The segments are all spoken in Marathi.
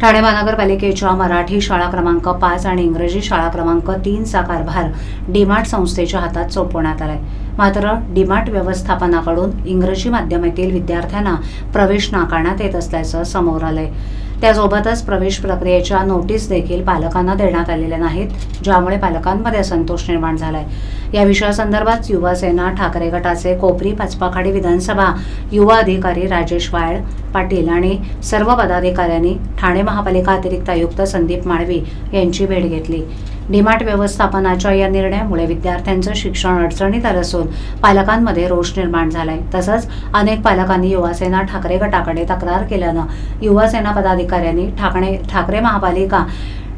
ठाणे महानगरपालिकेच्या मराठी शाळा क्रमांक पाच आणि इंग्रजी शाळा क्रमांक तीनचा कारभार डीमार्ट संस्थेच्या हातात सोपवण्यात आलाय. मात्र डीमार्ट व्यवस्थापनाकडून इंग्रजी माध्यमातील विद्यार्थ्यांना प्रवेश नाकारण्यात येत असल्याचं समोर आलंय. त्यासोबतच प्रवेश प्रक्रियेच्या नोटीस देखील पालकांना देण्यात आलेल्या नाहीत ज्यामुळे पालकांमध्ये असंतोष निर्माण झालाय. या विषयासंदर्भात युवासेना ठाकरे गटाचे कोपरी पाचपाखाडी विधानसभा युवा अधिकारी राजेश वाळ पाटील आणि सर्व पदाधिकाऱ्यांनी ठाणे महापालिका अतिरिक्त आयुक्त संदीप माळवी यांची भेट घेतली. डीमार्ट व्यवस्थापनाच्या या निर्णयामुळे विद्यार्थ्यांचं शिक्षण अडचणीत आलं असून पालकांमध्ये रोष निर्माण झालाय. तसंच अनेक पालकांनी युवासेना ठाकरे गटाकडे तक्रार केल्यानं युवासेना पदाधिकाऱ्यांनी ठाकणे ठाकरे महापालिका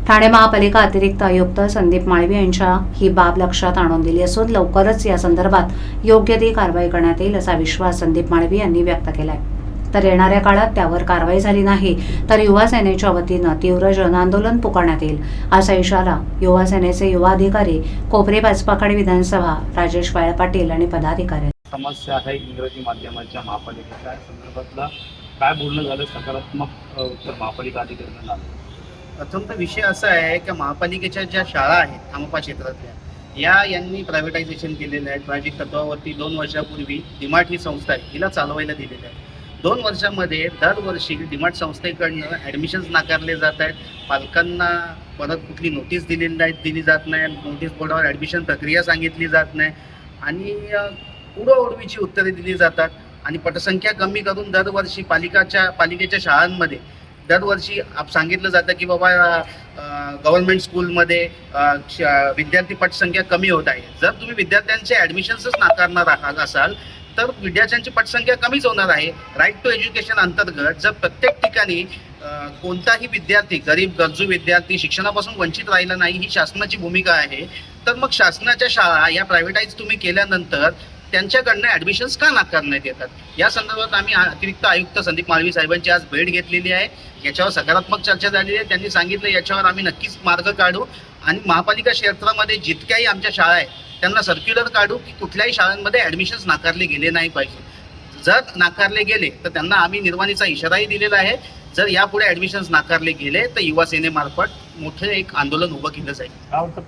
ठाणे महापालिका अतिरिक्त आयुक्त संदीप माळवी यांच्या ही बाब लक्षात आणून दिली असून लवकरच या संदर्भात योग्य ती कारवाई करण्यात येईल असा विश्वास संदीप माळवी यांनी व्यक्त केला आहे तर येणाऱ्या काळात त्यावर कारवाई झाली नाही तर युवा सेनेच्या वतीनं तीव्र जनआंदोलन पुकारण्यात येईल असा इशारा युवा सेनेचे युवा अधिकारी कोपरे पाचपाखाडी विधानसभा राजेश वाळ पाटील आणि पदाधिकारी समस्या आहे इंग्रजी माध्यमाच्या महापालिकेच्या संदर्भातला. काय बोलणं झालं? सकारात्मक उत्तर महापालिका अधिकाऱ्यांना आलं प्रथम तर विषय असा आहे की महापालिकेच्या ज्या शाळा आहेत धामपा क्षेत्रातल्या या यांनी प्रायव्हेटायझेशन केलेलं आहे प्रायोजिक तत्वावरती दोन वर्षापूर्वी डिमार्ट ही संस्था आहे हिला चालवायला दिलेलं आहे दोन वर्षामध्ये दरवर्षी डिमार्ट संस्थेकडनं ॲडमिशन्स नाकारले जात आहेत. पालकांना परत कुठली नोटीस दिलेली नाही दिली जात नाही. नोटीस बोर्डावर ॲडमिशन प्रक्रिया सांगितली जात नाही. आणि अ, उत्तरे दिली जातात. आणि पटसंख्या कमी करून दरवर्षी पालिकाच्या पालिकेच्या शाळांमध्ये दरवर्षी आप सांगितलं जातं की बाबा गव्हर्नमेंट स्कूलमध्ये श- विद्यार्थी पटसंख्या कमी होत आहे. जर तुम्ही विद्यार्थ्यांचे ॲडमिशन्सच नाकारणार आहात असाल तर विद्यार्थ्यांची पटसंख्या कमीच होणार आहे. राईट टू एज्युकेशन अंतर्गत जर प्रत्येक ठिकाणी कोणताही विद्यार्थी गरीब गरजू विद्यार्थी शिक्षणापासून वंचित राहिला नाही ही शासनाची भूमिका आहे. तर मग शासनाच्या शाळा या प्रायव्हेटाईज तुम्ही केल्यानंतर त्यांच्याकडनं ॲडमिशन्स का नाकारण्यात येतात? या संदर्भात आम्ही अतिरिक्त आयुक्त संदीप मालवी साहेबांची आज भेट घेतलेली आहे. याच्यावर सकारात्मक चर्चा झालेली आहे. त्यांनी सांगितलं याच्यावर आम्ही नक्कीच मार्ग काढू. आणि महापालिका क्षेत्रामध्ये जितक्याही आमच्या शाळा आहेत त्यांना सर्क्युलर काढू की कुठल्याही शाळांमध्ये ॲडमिशन्स नाकारले गेले नाही पाहिजे. जर नाकारले गेले तर त्यांना आम्ही निर्वाणीचा इशाराही दिलेला आहे. जर यापुढे ॲडमिशन्स नाकारले गेले तर युवा सेनेमार्फत मोठं एक आंदोलन उभं केलं जाईल.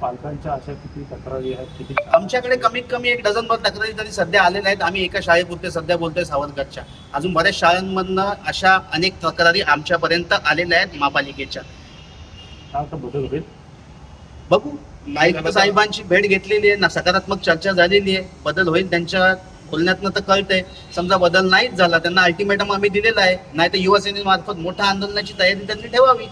पालकांच्या अशा किती तक्रारी आहेत आमच्याकडे कमीत कमी एक डझनभर तक्रारी तरी सध्या आलेल्या आहेत आम्ही एका शाळेपुरते सध्या बोलतोय सावरगडच्या अजून बऱ्याच शाळांमधनं अशा अनेक तक्रारी आमच्यापर्यंत आलेल्या आहेत महापालिकेच्या. बदल होईल? बघू. नाईक साहेबांची भेट घेतलेली आहे ना सकारात्मक चर्चा झालेली आहे बदल होईल त्यांच्या बोलण्यातनं तर कळतंय. समजा बदल नाहीच झाला त्यांना अल्टिमेटम आम्ही दिलेला आहे. नाही तर युवा सेनेमार्फत मोठ्या आंदोलनाची तयारी त्यांनी ठेवावी.